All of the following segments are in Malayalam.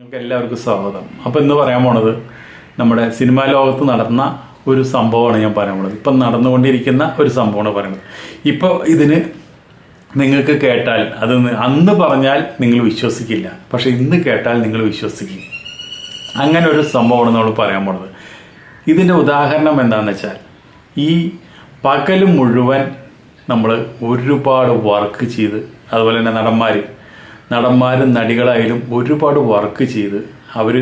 നിങ്ങൾക്ക് എല്ലാവർക്കും സ്വാഗതം. അപ്പോൾ ഇന്ന് പറയാൻ പോണത് നമ്മുടെ സിനിമാ ലോകത്ത് നടന്ന ഒരു സംഭവമാണ് ഞാൻ പറയാൻ പോണത്. ഇപ്പം നടന്നുകൊണ്ടിരിക്കുന്ന ഒരു സംഭവമാണ് പറയുന്നത്. ഇപ്പോൾ ഇതിന് നിങ്ങൾക്ക് കേട്ടാൽ അത് അന്ന് പറഞ്ഞാൽ നിങ്ങൾ വിശ്വസിക്കില്ല. പക്ഷെ ഇന്ന് കേട്ടാൽ നിങ്ങൾ വിശ്വസിക്കും. അങ്ങനെ ഒരു സംഭവമാണ് നമ്മൾ പറയാൻ പോണത്. ഇതിന്റെ ഉദാഹരണം എന്താണെന്ന് വെച്ചാൽ ഈ പകൽ മുഴുവൻ നമ്മൾ ഒരുപാട് വർക്ക് ചെയ്ത് അതുപോലെ തന്നെ നടന്മാർ നടന്മാരും നടികളായാലും ഒരുപാട് വർക്ക് ചെയ്ത് അവർ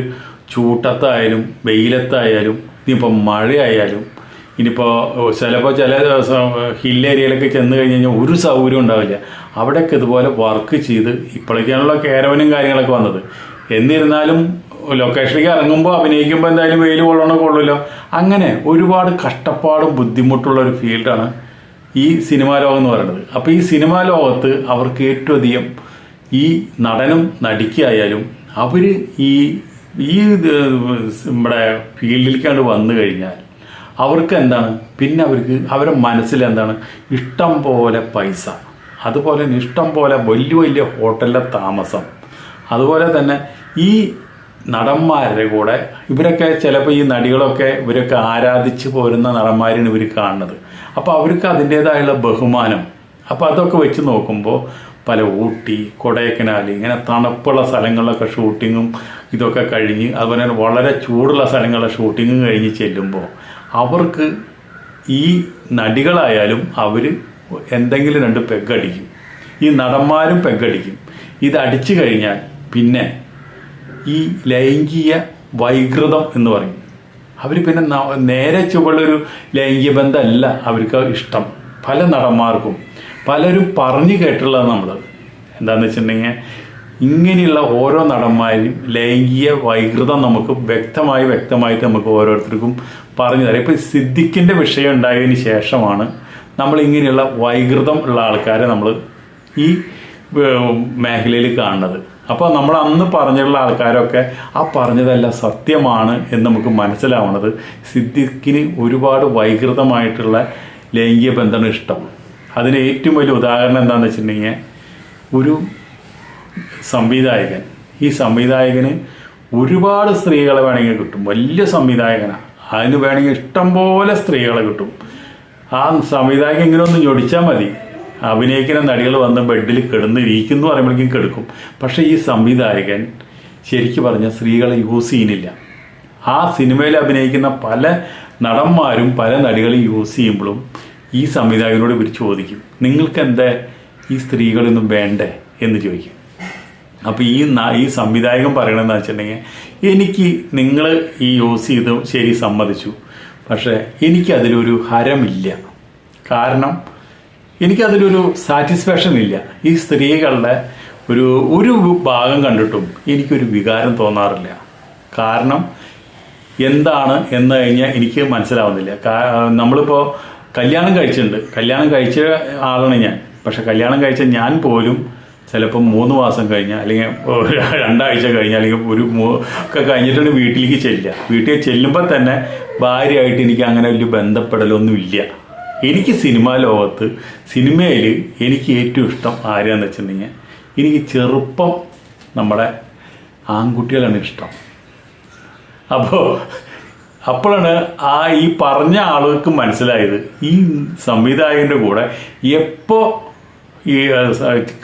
ചൂട്ടത്തായാലും വെയിലത്തായാലും ഇനിയിപ്പോൾ മഴയായാലും ഇനിയിപ്പോൾ ചിലപ്പോൾ ചില ഹിൽ ഏരിയയിലൊക്കെ ചെന്ന് കഴിഞ്ഞ് കഴിഞ്ഞാൽ ഒരു സൗകര്യം ഉണ്ടാവില്ല. അവിടെയൊക്കെ ഇതുപോലെ വർക്ക് ചെയ്ത് ഇപ്പോഴൊക്കെയാണല്ലോ കേരവനും കാര്യങ്ങളൊക്കെ വന്നത്. എന്നിരുന്നാലും ലൊക്കേഷനിലേക്ക് ഇറങ്ങുമ്പോൾ അഭിനയിക്കുമ്പോൾ എന്തായാലും വെയിൽ കൊള്ളണോ കൊള്ളില്ലോ അങ്ങനെ ഒരുപാട് കഷ്ടപ്പാടും ബുദ്ധിമുട്ടുള്ള ഒരു ഫീൽഡാണ് ഈ സിനിമാ ലോകം എന്ന് പറയുന്നത്. അപ്പോൾ ഈ സിനിമാ ലോകത്ത് അവർക്ക് ഏറ്റവും അധികം ഈ നടനും നടിക്കായാലും അവർ ഈ ഈ നമ്മുടെ ഫീൽഡിലേക്കാണ്ട് വന്നു കഴിഞ്ഞാൽ അവർക്ക് എന്താണ്? പിന്നെ അവർക്ക് അവരുടെ മനസ്സിൽ എന്താണ്? ഇഷ്ടം പോലെ പൈസ. അതുപോലെ തന്നെ ഇഷ്ടം പോലെ വലിയ വലിയ ഹോട്ടലിലെ താമസം. അതുപോലെ തന്നെ ഈ നടന്മാരുടെ കൂടെ ഇവരൊക്കെ ചിലപ്പോൾ ഈ നടികളൊക്കെ ഇവരൊക്കെ ആരാധിച്ച് പോരുന്ന നടന്മാരാണ് ഇവർ കാണുന്നത്. അപ്പോൾ അവർക്ക് അതിന്റേതായുള്ള ബഹുമാനം. അപ്പോൾ അതൊക്കെ വെച്ച് നോക്കുമ്പോൾ പല ഊട്ടി കൊടൈക്കനാൽ ഇങ്ങനെ തണുപ്പുള്ള സ്ഥലങ്ങളിലൊക്കെ ഷൂട്ടിങ്ങും ഇതൊക്കെ കഴിഞ്ഞ് അതുപോലെ തന്നെ വളരെ ചൂടുള്ള സ്ഥലങ്ങളിലെ ഷൂട്ടിങ്ങും കഴിഞ്ഞ് ചെല്ലുമ്പോൾ അവർക്ക് ഈ നടികളായാലും അവർ എന്തെങ്കിലും രണ്ട് പെഗടിക്കും. ഈ നടന്മാരും പെഗടിക്കും. ഇത് അടിച്ചു കഴിഞ്ഞാൽ പിന്നെ ഈ ലൈംഗിക വൈകൃതം എന്ന് പറയും. അവർ പിന്നെ നേരെ ചുവള്ളൊരു ലൈംഗിക ബന്ധമല്ല അവർക്ക് ഇഷ്ടം. പല നടന്മാർക്കും പലരും പറഞ്ഞു കേട്ടുള്ളത് നമ്മൾ എന്താണെന്ന് വെച്ചിട്ടുണ്ടെങ്കിൽ ഇങ്ങനെയുള്ള ഓരോ നടന്മാരും ലൈംഗിക വൈകൃതം നമുക്ക് വ്യക്തമായി വ്യക്തമായിട്ട് നമുക്ക് ഓരോരുത്തർക്കും പറഞ്ഞു തരാം. ഇപ്പം സിദ്ദിഖിന്റെ വിഷയം ഉണ്ടായതിന് ശേഷമാണ് നമ്മൾ ഇങ്ങനെയുള്ള വൈകൃതം ഉള്ള ആൾക്കാരെ നമ്മൾ ഈ മേഖലയിൽ കാണുന്നത്. അപ്പോൾ നമ്മൾ അന്ന് പറഞ്ഞിട്ടുള്ള ആൾക്കാരൊക്കെ ആ പറഞ്ഞതെല്ലാം സത്യമാണ് എന്ന് നമുക്ക് മനസ്സിലാവുന്നത്. സിദ്ദിഖിന് ഒരുപാട് വൈകൃതമായിട്ടുള്ള ലൈംഗിക ബന്ധമാണ് ഇഷ്ടം. അതിന് ഏറ്റവും വലിയ ഉദാഹരണം എന്താണെന്ന് വെച്ചിട്ടുണ്ടെങ്കിൽ ഒരു സംവിധായകൻ. ഈ സംവിധായകന് ഒരുപാട് സ്ത്രീകളെ വേണമെങ്കിൽ കിട്ടും. വലിയ സംവിധായകനാണ് അതിന് വേണമെങ്കിൽ ഇഷ്ടം പോലെ സ്ത്രീകളെ കിട്ടും. ആ സംവിധായകൻ ഇങ്ങനെ ഒന്ന് ഞൊടിച്ചാൽ മതി. അഭിനയിക്കുന്ന നടികൾ വന്ന് ബെഡിൽ കിടന്ന് ഇരിക്കുന്നു പറയുമ്പോഴേക്കും കെടുക്കും. പക്ഷേ ഈ സംവിധായകൻ ശരിക്കും പറഞ്ഞ സ്ത്രീകളെ യൂസ് ചെയ്യുന്നില്ല. ആ സിനിമയിൽ അഭിനയിക്കുന്ന പല നടന്മാരും പല നടികളും യൂസ് ചെയ്യുമ്പോഴും ഈ സംവിധായകനോട് ഇവർ ചോദിക്കും നിങ്ങൾക്ക് എന്താ ഈ സ്ത്രീകളൊന്നും വേണ്ടേ? എന്ന് ചോദിക്കും. അപ്പോൾ ഈ ഈ സംവിധായകൻ പറയണമെന്ന് വെച്ചിട്ടുണ്ടെങ്കിൽ എനിക്ക് നിങ്ങൾ ഈ യൂസ് ചെയ്ത് ശരി സമ്മതിച്ചു പക്ഷേ എനിക്കതിലൊരു ഹരമില്ല. കാരണം എനിക്കതിലൊരു സാറ്റിസ്ഫാക്ഷൻ ഇല്ല. ഈ സ്ത്രീകളുടെ ഒരു ഒരു ഭാഗം കണ്ടിട്ടും എനിക്കൊരു വികാരം തോന്നാറില്ല. കാരണം എന്താണ് എന്ന് കഴിഞ്ഞാൽ എനിക്ക് മനസ്സിലാവുന്നില്ല. നമ്മളിപ്പോൾ കല്യാണം കഴിച്ചിട്ടുണ്ട്. കല്യാണം കഴിച്ച ആളാണ് ഞാൻ. പക്ഷെ കല്യാണം കഴിച്ച ഞാൻ പോലും ചിലപ്പോൾ മൂന്ന് മാസം കഴിഞ്ഞാൽ അല്ലെങ്കിൽ രണ്ടാഴ്ച കഴിഞ്ഞാൽ അല്ലെങ്കിൽ ഒരു ഒക്കെ കഴിഞ്ഞിട്ടാണ് വീട്ടിലേക്ക് ചെല്ലുക. വീട്ടിൽ ചെല്ലുമ്പോൾ തന്നെ ഭാര്യയായിട്ട് എനിക്ക് അങ്ങനെ വലിയ ബന്ധപ്പെടലൊന്നുമില്ല. എനിക്ക് സിനിമാ ലോകത്ത് സിനിമയിൽ എനിക്ക് ഏറ്റവും ഇഷ്ടം ആരാന്ന് വെച്ചിട്ടുണ്ടെങ്കിൽ എനിക്ക് ചെറുപ്പം നമ്മുടെ ആൺകുട്ടികളാണ് ഇഷ്ടം. അപ്പോൾ അപ്പോഴാണ് ആ ഈ പറഞ്ഞ ആളുകൾക്ക് മനസ്സിലായത്. ഈ സംവിധായകന്റെ കൂടെ എപ്പോൾ ഈ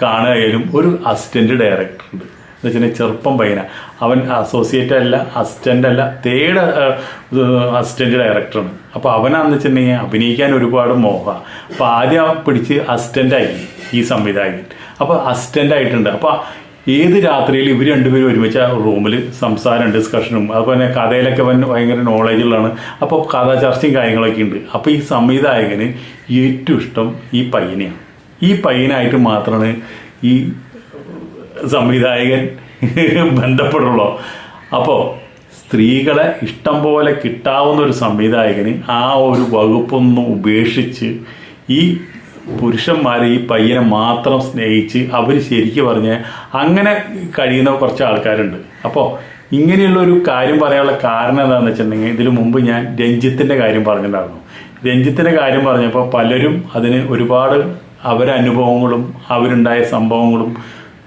കാണുകയാലും ഒരു അസിസ്റ്റന്റ് ഡയറക്ടർ ഉണ്ട്. എന്ന് വെച്ചാൽ ചെറുപ്പം പയ്യന. അവൻ അസോസിയേറ്റ് അല്ല അസിസ്റ്റന്റ് അല്ല തേർഡ് അസിസ്റ്റന്റ് ഡയറക്ടറാണ് അപ്പോൾ അവനാന്ന് വെച്ചിട്ടുണ്ടെങ്കിൽ അഭിനയിക്കാൻ ഒരുപാട് മോഹ. അപ്പോൾ ആദ്യം പിടിച്ച് അസിസ്റ്റന്റായി ഈ സംവിധായകൻ. അപ്പോൾ അസിസ്റ്റന്റ് ആയിട്ടുണ്ട്. അപ്പോൾ ഏത് രാത്രിയിൽ ഇവർ രണ്ടുപേരും ഒരുമിച്ച് റൂമിൽ സംസാരം ഡിസ്കഷനും അതുപോലെ തന്നെ കഥയിലൊക്കെ അവൻ ഭയങ്കര നോളജുള്ളതാണ് അപ്പോൾ കഥ ചർച്ചയും കാര്യങ്ങളൊക്കെ ഉണ്ട്. അപ്പോൾ ഈ സംവിധായകന് ഏറ്റവും ഇഷ്ടം ഈ പയ്യനെയാണ്. ഈ പയ്യനായിട്ട് മാത്രമാണ് ഈ സംവിധായകൻ ബന്ധപ്പെടുള്ളൂ. അപ്പോൾ സ്ത്രീകളെ ഇഷ്ടം പോലെ കിട്ടാവുന്ന ഒരു സംവിധായകന് ആ ഒരു വകുപ്പൊന്നും ഉപേക്ഷിച്ച് ഈ പുരുഷന്മാരെ ഈ പയ്യനെ മാത്രം സ്നേഹിച്ച് അവർ ശരിക്കും പറഞ്ഞ് അങ്ങനെ കഴിയുന്ന കുറച്ച് ആൾക്കാരുണ്ട്. അപ്പോൾ ഇങ്ങനെയുള്ള ഒരു കാര്യം പറയാനുള്ള കാരണം എന്താണെന്ന് വെച്ചിട്ടുണ്ടെങ്കിൽ ഇതിനു മുമ്പ് ഞാൻ രഞ്ജിത്തിന്റെ കാര്യം പറഞ്ഞിട്ടുണ്ടായിരുന്നു. രഞ്ജിത്തിന്റെ കാര്യം പറഞ്ഞപ്പോൾ പലരും അതിന് ഒരുപാട് അവരനുഭവങ്ങളും അവരുണ്ടായ സംഭവങ്ങളും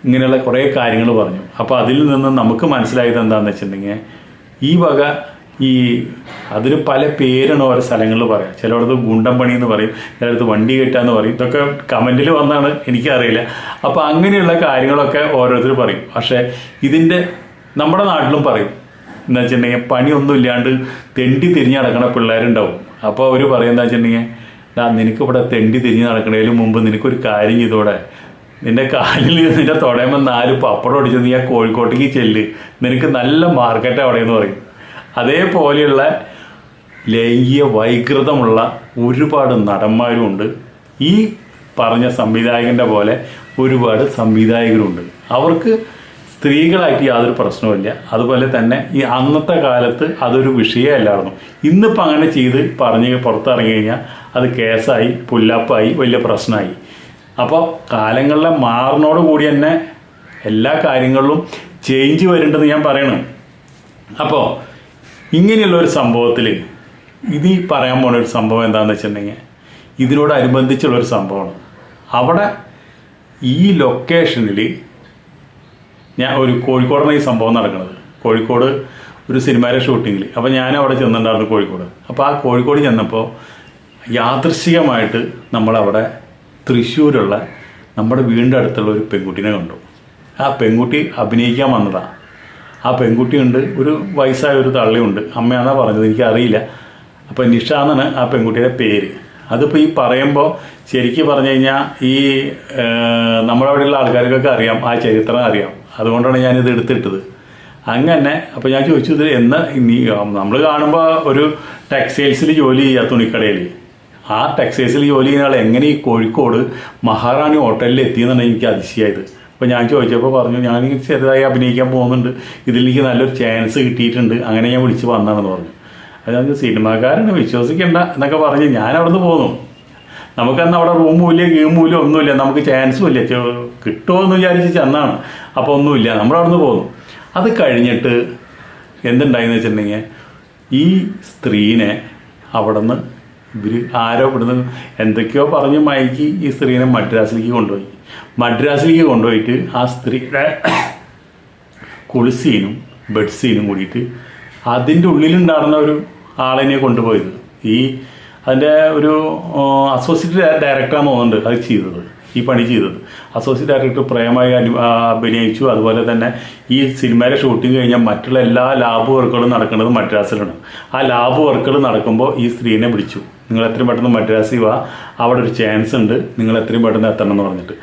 ഇങ്ങനെയുള്ള കുറേ കാര്യങ്ങൾ പറഞ്ഞു. അപ്പോൾ അതിൽ നിന്ന് നമുക്ക് മനസ്സിലായത് എന്താണെന്ന് വെച്ചിട്ടുണ്ടെങ്കിൽ ഈ വക ഈ അതിന് പല പേരാണ് ഓരോ സ്ഥലങ്ങളിൽ പറയാം. ചിലയിടത്ത് ഗുണ്ടം പണി എന്ന് പറയും ചിലയിടത്ത് വണ്ടി കെട്ടാന്ന് പറയും. ഇതൊക്കെ കമന്റിൽ വന്നാണ് എനിക്കറിയില്ല. അപ്പോൾ അങ്ങനെയുള്ള കാര്യങ്ങളൊക്കെ ഓരോരുത്തർ പറയും. പക്ഷേ ഇതിന്റെ നമ്മുടെ നാട്ടിലും പറയും. എന്ന് വെച്ചിട്ടുണ്ടെങ്കിൽ പണിയൊന്നും ഇല്ലാണ്ട് തെണ്ടി തിരിഞ്ഞ് നടക്കണ പിള്ളേരുണ്ടാവും. അപ്പോൾ അവർ പറയുന്നത് വെച്ചിട്ടുണ്ടെങ്കിൽ "ഡാ, നിനക്ക് ഇവിടെ തെണ്ടി തിരിഞ്ഞ് നടക്കണതിന് മുമ്പ് നിനക്കൊരു കാര്യം ചെയ്തോടെ. നിന്റെ കാലിൽ നിന്റെ തുടയുമ്പോൾ നാല് പപ്പടം അടിച്ചു നീ ആ കോഴിക്കോട്ടേക്ക് ചെല്ല്. നിനക്ക് നല്ല മാർക്കറ്റ് അവിടെ എന്ന് പറയും. അതേപോലെയുള്ള ലൈംഗിക വൈകൃതമുള്ള ഒരുപാട് നടന്മാരുമുണ്ട്. ഈ പറഞ്ഞ സംവിധായകന്റെ പോലെ ഒരുപാട് സംവിധായകരുണ്ട്. അവർക്ക് സ്ത്രീകളായിട്ട് യാതൊരു പ്രശ്നവുമില്ല. അതുപോലെ തന്നെ ഈ അന്നത്തെ കാലത്ത് അതൊരു വിഷയമല്ലായിരുന്നു. ഇന്നിപ്പോൾ അങ്ങനെ ചെയ്ത് പറഞ്ഞ് പുറത്തിറങ്ങി കഴിഞ്ഞാൽ അത് കേസായി പുല്ലപ്പായി വലിയ പ്രശ്നമായി. അപ്പോൾ കാലങ്ങളിലെ മാറിനോട് കൂടി തന്നെ എല്ലാ കാര്യങ്ങളിലും ചേഞ്ച് വരുന്നുണ്ടെന്ന് ഞാൻ പറയണം. അപ്പോൾ ഇങ്ങനെയുള്ള ഒരു സംഭവത്തിൽ ഇത് ഈ പറയാൻ പോണ ഒരു സംഭവം എന്താണെന്ന് വെച്ചിട്ടുണ്ടെങ്കിൽ ഇതിനോടനുബന്ധിച്ചുള്ള ഒരു സംഭവമാണ്. അവിടെ ഈ ലൊക്കേഷനിൽ ഞാൻ ഒരു കോഴിക്കോടാണ് ഈ സംഭവം നടക്കുന്നത്. കോഴിക്കോട് ഒരു സിനിമയുടെ ഷൂട്ടിങ്ങിൽ അപ്പോൾ ഞാൻ അവിടെ ചെന്നിട്ടുണ്ടായിരുന്നു കോഴിക്കോട്. അപ്പോൾ ആ കോഴിക്കോട് ചെന്നപ്പോൾ യാദൃശികമായിട്ട് നമ്മളവിടെ തൃശ്ശൂരുള്ള നമ്മുടെ വീടിന്റെ അടുത്തുള്ള ഒരു പെൺകുട്ടീനെ കണ്ടു. ആ പെൺകുട്ടി അഭിനയിക്കാൻ വന്നതാണ് ആ പെൺകുട്ടിയുണ്ട് ഒരു വയസ്സായ ഒരു തള്ളിയുണ്ട്. അമ്മയാണെന്നാണ് പറഞ്ഞത് എനിക്കറിയില്ല. അപ്പോൾ നിഷ എന്നാണ് ആ പെൺകുട്ടിയുടെ പേര്. അതിപ്പോൾ ഈ പറയുമ്പോൾ ശരിക്കും പറഞ്ഞു കഴിഞ്ഞാൽ ഈ നമ്മുടെ അവിടെയുള്ള ആൾക്കാർക്കൊക്കെ അറിയാം ആ ചരിത്രം അറിയാം. അതുകൊണ്ടാണ് ഞാനിത് എടുത്തിട്ടത്. അങ്ങനെ അപ്പോൾ ഞാൻ ചോദിച്ചു ഇത് എന്ന് നീ നമ്മൾ കാണുമ്പോൾ ഒരു ടെക്സ്റ്റൈൽസിൽ ജോലി ചെയ്യുക തുണിക്കടയിൽ ആ ടെക്സ്റ്റൈൽസിൽ ജോലി ചെയ്യുന്ന ആൾ എങ്ങനെ ഈ കോഴിക്കോട് മഹാറാണി ഹോട്ടലിൽ എത്തിയെന്നാണ് എനിക്ക് അതിശയമായത് അപ്പോൾ ഞാൻ ചോദിച്ചപ്പോൾ പറഞ്ഞു ഞാൻ ചെറുതായി അഭിനയിക്കാൻ പോകുന്നുണ്ട്. ഇതിൽ എനിക്ക് നല്ലൊരു ചാൻസ് കിട്ടിയിട്ടുണ്ട്. അങ്ങനെ ഞാൻ വിളിച്ച് വന്നാണെന്ന് പറഞ്ഞു. അത് സിനിമാക്കാരനെ വിശ്വസിക്കണ്ട എന്നൊക്കെ പറഞ്ഞ് ഞാൻ അവിടെ നിന്ന് പോന്നു. നമുക്കന്ന് അവിടെ റൂമുമില്ല ഗീമുമില്ല ഒന്നുമില്ല. നമുക്ക് ചാൻസും ഇല്ല. കിട്ടുമോ എന്ന് വിചാരിച്ച് ചെന്നാണ്. അപ്പോൾ ഒന്നുമില്ല. നമ്മൾ നിന്ന് പോന്നു. അത് കഴിഞ്ഞിട്ട് എന്തുണ്ടായെന്ന് വെച്ചിട്ടുണ്ടെങ്കിൽ ഈ സ്ത്രീനെ അവിടെ നിന്ന് ഇവർ ആരോ ഇവിടുന്ന് എന്തൊക്കെയോ പറഞ്ഞ് മയക്കി ഈ സ്ത്രീനെ മദ്രാസിലേക്ക് കൊണ്ടുപോയി. മദ്രാസിലേക്ക് കൊണ്ടുപോയിട്ട് ആ സ്ത്രീയുടെ കുളിസീനും ബെഡ്സീനും കൂടിയിട്ട് അതിന്റെ ഉള്ളിലുണ്ടായിരുന്ന ഒരു ആളിനെ കൊണ്ടുപോയത്. ഈ അതിന്റെ ഒരു അസോസിയേറ്റ് ഡയറക്ടറാണ് തോന്നുന്നുണ്ട് അത് ചെയ്തത് ഈ പണി ചെയ്തത്. അസോസിയേറ്റ് ഡയറക്ടർ പ്രേമായി അനു അഭിനയിച്ചു. അതുപോലെ തന്നെ ഈ സിനിമയുടെ ഷൂട്ടിംഗ് കഴിഞ്ഞാൽ മറ്റുള്ള എല്ലാ ലാബ് വർക്കുകളും നടക്കുന്നത് മദ്രാസിലാണ്. ആ ലാബ് വർക്കുകൾ നടക്കുമ്പോൾ ഈ സ്ത്രീനെ വിളിച്ചു നിങ്ങൾ എത്രയും പെട്ടെന്ന് മദ്രാസിൽ വാ. അവിടെ ഒരു ചാൻസ് ഉണ്ട്. നിങ്ങൾ എത്രയും പെട്ടെന്ന് എത്തണം എന്ന് പറഞ്ഞിട്ട്.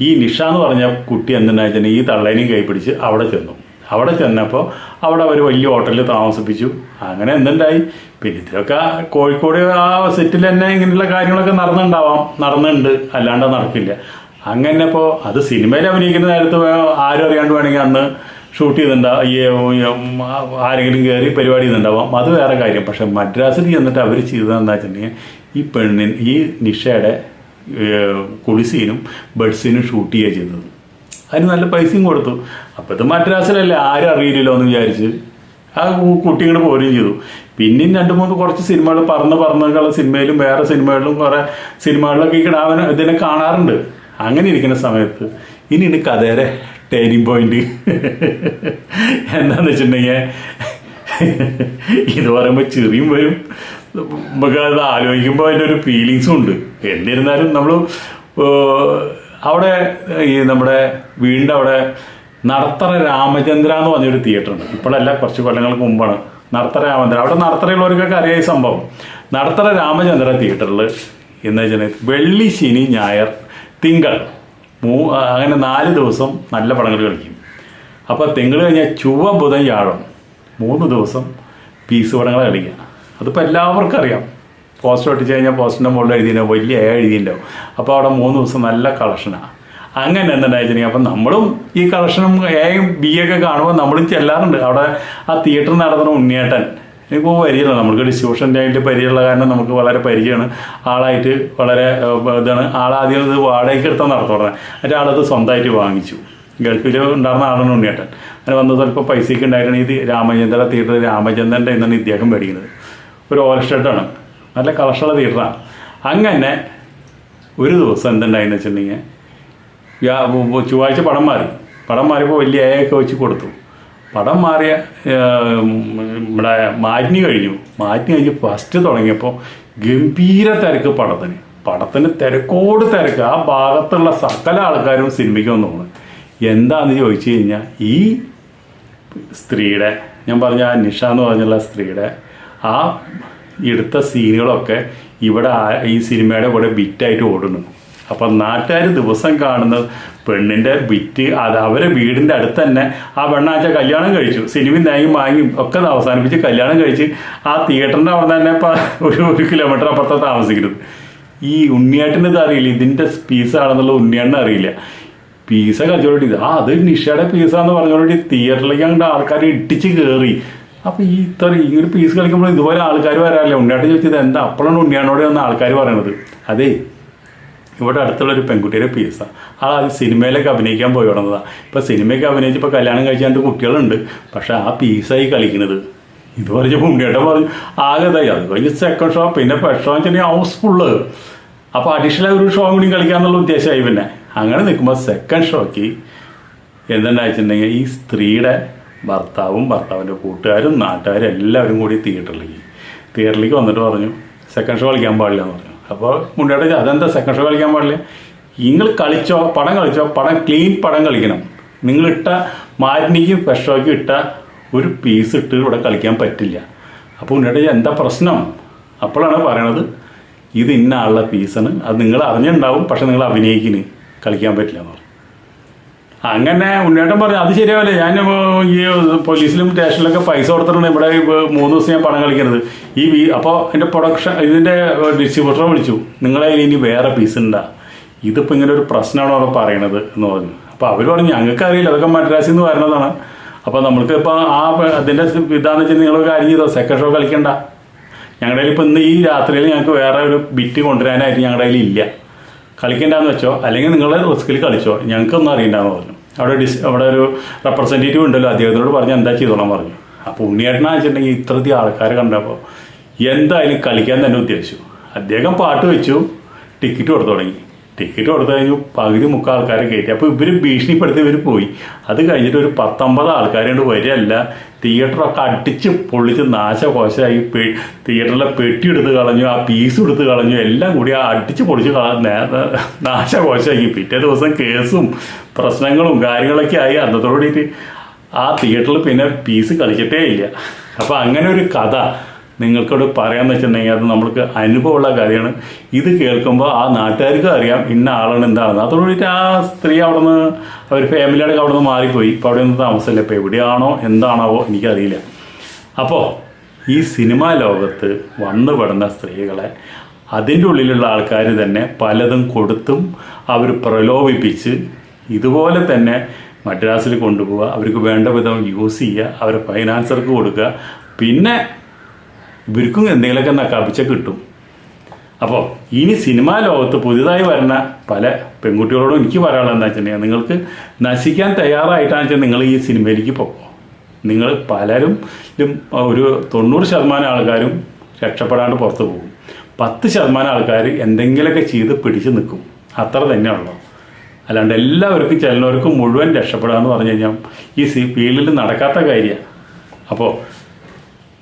ഈ നിഷ എന്ന് പറഞ്ഞ കുട്ടി എന്തുണ്ടായി ഈ തള്ളേനെയും കൈപിടിച്ച് അവിടെ ചെന്നു. അവിടെ ചെന്നപ്പോൾ അവിടെ അവർ വലിയ ഹോട്ടലിൽ താമസിപ്പിച്ചു. അങ്ങനെ എന്തുണ്ടായി? പിന്നെ ഇതിലൊക്കെ കോഴിക്കോട് ആ സെറ്റിൽ തന്നെ ഇങ്ങനെയുള്ള കാര്യങ്ങളൊക്കെ നടന്നുണ്ടാവാം. നടന്നുണ്ട്. അല്ലാണ്ട് നടക്കില്ല. അങ്ങനെ ഇപ്പോൾ അത് സിനിമയിൽ അഭിനയിക്കുന്ന നേരത്ത് ആരും അറിയാണ്ട് വേണമെങ്കിൽ അന്ന് ഷൂട്ട് ചെയ്തിട്ടുണ്ടാവും ഈ ആരെങ്കിലും കയറി പരിപാടി ചെയ്തിട്ടുണ്ടാവാം അത് വേറെ കാര്യം. പക്ഷെ മദ്രാസിൽ ചെന്നിട്ട് അവർ ചെയ്തതെന്താ വെച്ചിട്ടുണ്ടെങ്കിൽ ഈ പെണ്ണിൻ ഈ നിഷയുടെ കുളിസീനും ബെഡ്സീനും ഷൂട്ട് ചെയ്യുക ചെയ്തത്. അതിന് നല്ല പൈസയും കൊടുത്തു. അപ്പോൾ ഇത് മദ്രാസിലല്ലേ ആരും അറിയില്ലല്ലോ എന്ന് വിചാരിച്ച് ആ കുട്ടി ഇങ്ങോട്ട് പോരുകയും ചെയ്തു. പിന്നെയും രണ്ട് മൂന്ന് കുറച്ച് സിനിമകൾ പറന്ന് പറന്നുള്ള സിനിമയിലും വേറെ സിനിമകളിലും കുറേ സിനിമകളിലൊക്കെ ഈ കിടാവന് ഇതിനെ കാണാറുണ്ട്. അങ്ങനെ ഇരിക്കുന്ന സമയത്ത് ഇനിയാണ് കഥയുടെ ടേണിംഗ് പോയിന്റ് എന്താന്ന് വെച്ചിട്ടുണ്ടെങ്കിൽ ഇത് പറയുമ്പോൾ ചെറിയും വരും. നമുക്ക് അത് ആലോചിക്കുമ്പോൾ അതിന്റെ ഒരു ഫീലിങ്സും ഉണ്ട്. എന്നിരുന്നാലും നമ്മൾ അവിടെ ഈ നമ്മുടെ വീടിന്റെ അവിടെ നടത്തറ രാമചന്ദ്ര എന്ന് പറഞ്ഞൊരു തിയേറ്റർ ഉണ്ട്. ഇപ്പോഴല്ല കുറച്ച് കൊല്ലങ്ങൾക്ക് മുമ്പാണ്. നടത്തറ രാമചന്ദ്ര. അവിടെ നടത്തറയുള്ളവർക്കൊക്കെ അറിയാം ഈ സംഭവം. നടത്തറ രാമചന്ദ്ര തിയേറ്ററിൽ എന്ന് വെച്ചാൽ വെള്ളി ശനി ഞായർ തിങ്കൾ മൂ അങ്ങനെ നാല് ദിവസം നല്ല പടങ്ങൾ കളിക്കും. അപ്പോൾ തിങ്കൾ കഴിഞ്ഞാൽ ചുവ ബുധൻ വ്യാഴം മൂന്ന് ദിവസം പീസ് പടങ്ങൾ കളിക്കുക. അതിപ്പോൾ എല്ലാവർക്കും അറിയാം. പോസ്റ്റർ ഒട്ടിച്ച് കഴിഞ്ഞാൽ പോസ്റ്ററിന്റെ മുകളിൽ എഴുതിയിട്ടുണ്ടാവും വലിയ ഏ എഴുതിയിട്ടുണ്ടാവും അപ്പോൾ അവിടെ മൂന്ന് ദിവസം നല്ല കളക്ഷനാണ് അങ്ങനെ എന്തുണ്ടായിട്ടുണ്ടെങ്കിൽ അപ്പം നമ്മളും ഈ കളക്ഷനും എയും ബി ഒക്കെ കാണുമ്പോൾ നമ്മളും ചെല്ലാറുണ്ട്. അവിടെ ആ തിയേറ്റർ നടത്തുന്ന ഉണ്ണിയേട്ടൻ. ഇപ്പോൾ പരിചയമില്ല. നമുക്ക് ഡിസ്ട്രിബ്യൂഷന്റെ ആയിട്ട് പരിചയമുള്ള കാരണം നമുക്ക് വളരെ പരിചയമാണ്. ആളായിട്ട് വളരെ ഇതാണ്. ആളാദ്യം ഇത് വാടകയ്ക്ക് എടുത്താൽ നടത്തുന്നത് എന്നിട്ട് ആളത് സ്വന്തമായിട്ട് വാങ്ങിച്ചു. ഗൾഫിൽ ഉണ്ടായിരുന്ന ആളാണ് ഉണ്ണിയേട്ടൻ. അങ്ങനെ വന്ന് ചിലപ്പോൾ പൈസയ്ക്ക് ഉണ്ടായിട്ടാണ് ഇത് രാമചന്ദ്ര തിയേറ്റർ രാമചന്ദ്രന്റെ എന്നാണ് ഇദ്ദേഹം മേടിക്കുന്നത്. ഒരു ഓവർ ഷെഡാണ് നല്ല കളക്ഷനുള്ള തിയേറ്ററാണ് അങ്ങനെ ഒരു ദിവസം എന്തുണ്ടായെന്ന് വെച്ചിട്ടുണ്ടെങ്കിൽ ചൊവ്വാഴ്ച പടം മാറി. പടം മാറിയപ്പോൾ വലിയ ഏയൊക്കെ വെച്ച് കൊടുത്തു. പടം മാറിയ നമ്മുടെ മാറ്റിനി കഴിഞ്ഞു. മാറ്റിനി കഴിഞ്ഞ് ഫസ്റ്റ് തുടങ്ങിയപ്പോൾ ഗംഭീര തിരക്ക് പടത്തിന്. പടത്തിന് തിരക്കോട് തിരക്ക്. ആ ഭാഗത്തുള്ള സകല ആൾക്കാരും സിനിമയ്ക്ക് വന്നു എന്താണെന്ന് ചോദിച്ചു കഴിഞ്ഞാൽ ഈ സ്ത്രീയുടെ ഞാൻ പറഞ്ഞ ആ നിഷ എന്ന് പറഞ്ഞുള്ള സ്ത്രീയുടെ ആ എടുത്ത സീനുകളൊക്കെ ഇവിടെ ഈ സിനിമയുടെ കൂടെ ബിറ്റായിട്ട് ഓടുന്നു. അപ്പം നാട്ടുകാർ ദിവസം കാണുന്ന പെണ്ണിന്റെ ബിറ്റ് അത് അവരെ വീടിന്റെ അടുത്ത് തന്നെ ആ പെണ്ണാച്ച കല്യാണം കഴിച്ചു. സിനിമയും നായും വാങ്ങിയും ഒക്കെ അവസാനിപ്പിച്ച് കല്യാണം കഴിച്ച് ആ തിയേറ്ററിന്റെ അവിടെ തന്നെ ഒരു ഒരു കിലോമീറ്റർ അപ്പുറത്ത് താമസിക്കുന്നത്. ഈ ഉണ്ണിയേട്ടന് ഇത് അറിയില്ല. ഇതിന്റെ പീസാണെന്നുള്ള ഉണ്ണിയേട്ടന് അറിയില്ല. പീസ കച്ചവടം ആ അത് നിഷയുടെ പീസാന്ന് പറഞ്ഞോണ്ടി തിയേറ്ററിലേക്ക് അങ്ങോട്ട് ആൾക്കാർ ഇട്ടിച്ച് കയറി അപ്പൊ ഈ ഇത്ര ഈ ഒരു പീസ് കളിക്കുമ്പോൾ ഇതുപോലെ ആൾക്കാർ വരാറില്ല? ഉണ്ണിയാട്ട് ചോദിച്ചത് എന്താ? അപ്പോഴാണ് ഉണ്ണിയാണോട് വന്ന ആൾക്കാർ പറയണത്. അതേ ഇവിടെ അടുത്തുള്ള ഒരു പെൺകുട്ടിയുടെ പീസാണ് ആ. അത് സിനിമയിലൊക്കെ അഭിനയിക്കാൻ പോയി തുടങ്ങുന്നതാണ് ഇപ്പം സിനിമയൊക്കെ അഭിനയിച്ച് ഇപ്പോൾ കല്യാണം കഴിച്ചാണ്ട് കുട്ടികളുണ്ട്. പക്ഷേ ആ പീസായി കളിക്കുന്നത് ഇത് പറഞ്ഞപ്പോൾ ഉണ്ണിയേട്ടൻ പറഞ്ഞു ആകെ ഇതായി. അത് കഴിഞ്ഞ് സെക്കൻഡ് ഷോ പിന്നെ ഫസ്റ്റ് ഷോ വെച്ചാൽ ഹൗസ് ഫുള്ള് അപ്പോൾ അഡീഷണൽ ഒരു ഷോ കൂടി കളിക്കാന്നുള്ള ഉദ്ദേശമായി പിന്നെ. അങ്ങനെ നിൽക്കുമ്പോൾ സെക്കൻഡ് എന്തെന്ന് വെച്ചിട്ടുണ്ടെങ്കിൽ ഈ സ്ത്രീയുടെ ഭർത്താവും ഭർത്താവിന്റെ കൂട്ടുകാരും നാട്ടുകാരും എല്ലാവരും കൂടി തിയേറ്ററിലേക്ക് തിയേറ്ററിലേക്ക് വന്നിട്ട് പറഞ്ഞു സെക്കൻഡ് ഷോ കളിക്കാൻ പാടില്ല എന്ന് പറഞ്ഞു. അപ്പോൾ മുന്നോട്ട് അതെന്താ സെക്കൻഡ് ഷോ കളിക്കാൻ പാടില്ല? നിങ്ങൾ കളിച്ചോ പടം കളിച്ചോ പടം ക്ലീൻ പടം കളിക്കണം. നിങ്ങളിട്ട മാറ്റിനിക്കും ഫസ്റ്റ് ഷോയ്ക്കും ഇട്ട ഒരു പീസ് ഇട്ട് ഇവിടെ കളിക്കാൻ പറ്റില്ല. അപ്പോൾ ഉണ്ണിയുടെ എന്താ പ്രശ്നം? അപ്പോഴാണ് പറയണത് ഇത് ഇന്ന ആളുടെ പീസാണ് അത് നിങ്ങൾ അറിഞ്ഞിട്ടുണ്ടാവും പക്ഷെ നിങ്ങൾ അഭിനയിക്കിന് കളിക്കാൻ പറ്റില്ല എന്ന് പറഞ്ഞു. അങ്ങനെ ഉണ്ണേട്ടൻ പറഞ്ഞു അത് ശരിയാവില്ല. ഞാൻ ഈ പോലീസിലും സ്റ്റേഷനിലൊക്കെ പൈസ കൊടുത്തിട്ടുണ്ട് ഇവിടെ ഇപ്പോൾ മൂന്ന് ദിവസം ഞാൻ പണം കളിക്കരുത് ഈ വീ അപ്പോൾ എന്റെ പ്രൊഡക്ഷൻ ഇതിന്റെ ഡിസ്ട്രിബ്യൂട്ടറെ വിളിച്ചു. നിങ്ങളെ ഇനി വേറെ പീസ് ഉണ്ടാ ഇതിപ്പോൾ ഇങ്ങനെ ഒരു പ്രശ്നമാണോ അവിടെ പറയണത്? എന്ന് പറഞ്ഞു. അപ്പോൾ അവർ പറഞ്ഞു ഞങ്ങൾക്ക് അറിയില്ല അതൊക്കെ മദ്രാസിൽ നിന്ന് വരുന്നതാണ് അപ്പോൾ നമ്മൾക്ക് ഇപ്പോൾ ആ അതിന്റെ ഇതാണെന്ന് വെച്ചാൽ നിങ്ങൾ കാര്യം ചെയ്തോ? സെക്കൻഡ് ഷോ കളിക്കണ്ട. ഞങ്ങളുടെ കയ്യിൽ ഇപ്പം ഇന്ന് ഈ രാത്രിയിൽ ഞങ്ങൾക്ക് വേറെ ഒരു ബിറ്റ് കൊണ്ടുവരാനായിട്ട് ഞങ്ങളുടെ കയ്യിൽ ഇല്ല. കളിക്കണ്ടെന്ന് വെച്ചോ? അല്ലെങ്കിൽ നിങ്ങൾ റിസ്കിൽ കളിച്ചോ? ഞങ്ങൾക്കൊന്നും അറിയണ്ടെന്ന് പറഞ്ഞു. അവിടെ ഡിസ് അവിടെ ഒരു റെപ്രസെന്റേറ്റീവ് ഉണ്ടല്ലോ അദ്ദേഹത്തിനോട് പറഞ്ഞ് എന്താ ചെയ്തോളാൻ പറഞ്ഞു. അപ്പോൾ ഉണ്ണിയേട്ടനാ വെച്ചിട്ടുണ്ടെങ്കിൽ ഇത്രയധികം ആൾക്കാർ കണ്ടപ്പോൾ എന്തായാലും കളിക്കാൻ തന്നെ ഉദ്ദേശിച്ചു. അദ്ദേഹം പാട്ട് വെച്ചു ടിക്കറ്റ് കൊടുത്തു തുടങ്ങി. ടിക്കറ്റ് കൊടുത്തു കഴിഞ്ഞു പകുതി മുക്കാൽ ആൾക്കാരെ കയറ്റി അപ്പോൾ ഇവർ ഭീഷണിപ്പെടുത്തി ഇവർ പോയി. അത് കഴിഞ്ഞിട്ട് ഒരു പത്തൊമ്പത് ആൾക്കാരുണ്ട് വരികയല്ല. തിയേറ്ററൊക്കെ അടിച്ച് പൊള്ളിച്ച് നാശകോശമായി പെ തിയേറ്ററിലെ പെട്ടി എടുത്ത് കളഞ്ഞു ആ പീസ് എടുത്ത് കളഞ്ഞു എല്ലാം കൂടി ആ അടിച്ച് പൊളിച്ച് കള നേ- നാശകോശമായി. പിറ്റേ ദിവസം കേസും പ്രശ്നങ്ങളും കാര്യങ്ങളൊക്കെ ആയി. അന്നത്തോടുകൂടിയിട്ട് ആ തിയേറ്ററിൽ പിന്നെ പീസ് കളിച്ചിട്ടേ ഇല്ല. അപ്പോൾ അങ്ങനെ ഒരു കഥ. നിങ്ങൾക്കോട് പറയാന്ന് വെച്ചിട്ടുണ്ടെങ്കിൽ അത് നമ്മൾക്ക് അനുഭവമുള്ള കാര്യമാണ്. ഇത് കേൾക്കുമ്പോൾ ആ നാട്ടുകാർക്കും അറിയാം ഇന്ന ആളാണ് എന്താണെന്ന്. അതോടുകൂടിയിട്ട് ആ സ്ത്രീ അവിടെ നിന്ന് അവർ ഫാമിലിയുടെ അവിടെ നിന്ന് മാറിപ്പോയി. ഇപ്പോൾ അവിടെ നിന്ന് താമസമില്ല. ഇപ്പോൾ എവിടെയാണോ എന്താണാവോ എനിക്കറിയില്ല. അപ്പോൾ ഈ സിനിമാ ലോകത്ത് വന്നു പെടുന്ന സ്ത്രീകളെ അതിന്റെ ഉള്ളിലുള്ള ആൾക്കാർ തന്നെ പലതും കൊടുത്തും അവർ പ്രലോഭിപ്പിച്ച് ഇതുപോലെ തന്നെ മദ്രാസിൽ കൊണ്ടുപോവുക അവർക്ക് വേണ്ട വിധം യൂസ് ചെയ്യുക അവരെ ഫൈനാൻസർക്ക് കൊടുക്കുക. പിന്നെ ഇവർക്കും എന്തെങ്കിലുമൊക്കെ നക്കാപ്പിച്ച കിട്ടും. അപ്പോൾ ഇനി സിനിമാ ലോകത്ത് പുതിയതായി വരുന്ന പല പെൺകുട്ടികളോടും എനിക്ക് പറയാനുള്ളത് എന്താ വെച്ചിട്ടുണ്ടെങ്കിൽ നിങ്ങൾക്ക് നശിക്കാൻ തയ്യാറായിട്ടാണ് വെച്ചാൽ നിങ്ങൾ ഈ സിനിമയിലേക്ക് പോകും നിങ്ങൾ പലരും ഒരു തൊണ്ണൂറ് ശതമാനം ആൾക്കാരും രക്ഷപ്പെടാണ്ട് പുറത്ത് പോകും. പത്ത് ശതമാനം ആൾക്കാർ എന്തെങ്കിലുമൊക്കെ ചെയ്ത് പിടിച്ച് നിൽക്കും. അത്ര തന്നെയുള്ളൂ. അല്ലാണ്ട് എല്ലാവർക്കും ചെല്ലുന്നവർക്കും മുഴുവൻ രക്ഷപ്പെടുക എന്ന് പറഞ്ഞു കഴിഞ്ഞാൽ ഈ സി ഫീൽഡിൽ നടക്കാത്ത കാര്യമാണ്. അപ്പോൾ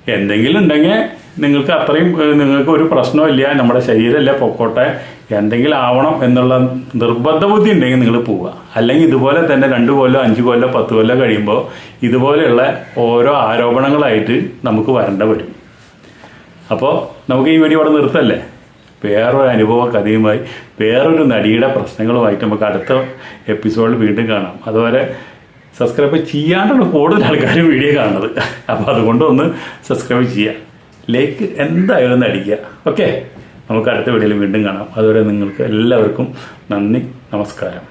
എന്തെങ്കിലും ഉണ്ടെങ്കിൽ നിങ്ങൾക്ക് അത്രയും നിങ്ങൾക്ക് ഒരു പ്രശ്നമില്ല നമ്മുടെ ശരീരമല്ലേ പൊക്കോട്ടെ. എന്തെങ്കിലും ആവണം എന്നുള്ള നിർബന്ധ ബുദ്ധി ഉണ്ടെങ്കിൽ നിങ്ങൾ പോവുക. അല്ലെങ്കിൽ ഇതുപോലെ തന്നെ രണ്ട് കൊല്ലം അഞ്ച് കൊല്ലം പത്ത് കൊല്ലം കഴിയുമ്പോൾ ഇതുപോലെയുള്ള ഓരോ ആരോപണങ്ങളായിട്ട് നമുക്ക് വരേണ്ട വരും. അപ്പോൾ നമുക്ക് ഈ വീഡിയോ ഇവിടെ നിർത്തല്ലേ? വേറൊരു അനുഭവ കഥയുമായി വേറൊരു നടിയുടെ പ്രശ്നങ്ങളുമായിട്ട് നമുക്ക് അടുത്ത എപ്പിസോഡിൽ വീണ്ടും കാണാം. അതുപോലെ സബ്സ്ക്രൈബ് ചെയ്യാണ്ടാണ് കൂടുതൽ ആൾക്കാർ വീഡിയോ കാണുന്നത്. അപ്പോൾ അതുകൊണ്ട് ഒന്ന് സബ്സ്ക്രൈബ് ചെയ്യുക ലൈക്ക് എന്തായാലും ഒന്ന് അടിക്കുക. ഓക്കെ നമുക്ക് അടുത്ത വീഡിയോയിൽ വീണ്ടും കാണാം. അതുവരെ നിങ്ങൾക്ക് എല്ലാവർക്കും നന്ദി നമസ്കാരം.